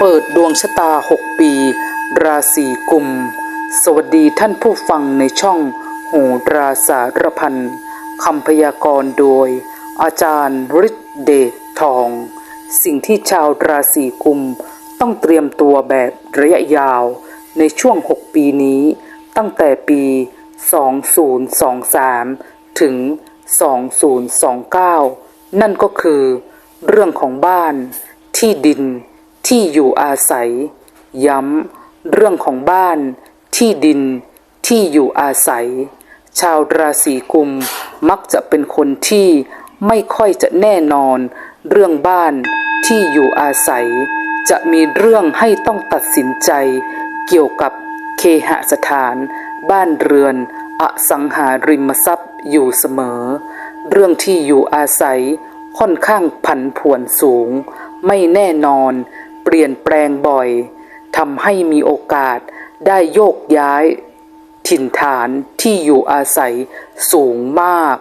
เปิดดวงชะตา 6 ปี ราศีกุม สวัสดีท่านผู้ฟังในช่องโหราสารพันคำพยากรณ์โดย อาจารย์ฤทธิเดชทอง สิ่งที่ชาวราศีกุม ต้องเตรียมตัวแบบระยะยาว ในช่วง 6 ปีนี้ ตั้งแต่ปี 2023 ถึง 2029 นั่นก็คือ เรื่องของบ้าน ที่ดิน ที่อยู่อาศัย ย้ำเรื่องของบ้าน ที่ดิน ที่อยู่อาศัย ชาวราศีกุมมักจะเป็นคนที่ไม่ค่อยจะแน่นอน เรื่องบ้านที่อยู่อาศัย จะมีเรื่องให้ต้องตัดสินใจ เกี่ยวกับเคหสถาน บ้านเรือน อสังหาริมทรัพย์อยู่เสมอ เรื่องที่อยู่อาศัยค่อนข้างผันผวนสูง ไม่แน่นอน เปลี่ยนแปลงบ่อยทำให้มีโอกาสได้โยกย้าย ถิ่นฐานที่อยู่อาศัยสูงมาก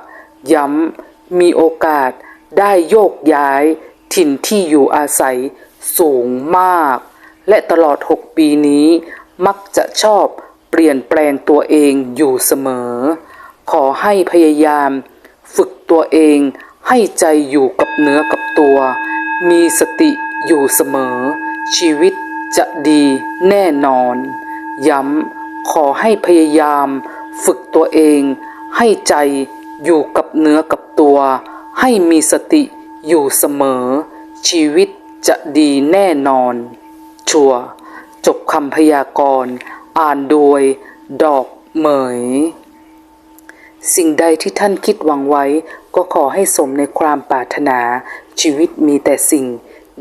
ย้ำมีโอกาสได้โยกย้าย ถิ่นที่อยู่อาศัยสูงมาก และตลอด 6 ปีนี้ มักจะชอบเปลี่ยนแปลงตัวเองอยู่เสมอ ขอให้พยายาม ฝึกตัวเองให้ใจอยู่กับเนื้อกับตัว มีสติอยู่เสมอ ชีวิตจะดีแน่นอน ย้ำขอให้พยายาม ฝึกตัวเอง ให้ใจอยู่กับเนื้อกับตัว ให้มีสติอยู่เสมอ ชีวิตจะดีแน่นอน ชัวร์จบคำพยากรณ์อ่านโดย ดอกเหมย สิ่งใดที่ท่านคิดหวังไว้ ก็ขอให้สมในความปรารถนา ชีวิตมีแต่สิ่ง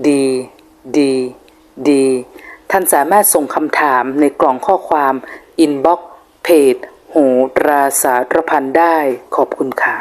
ดี ดี ท่านสามารถส่งคำถามในกล่องข้อความอินบ็อกเพจโหราสารพันได้ ขอบคุณค่ะ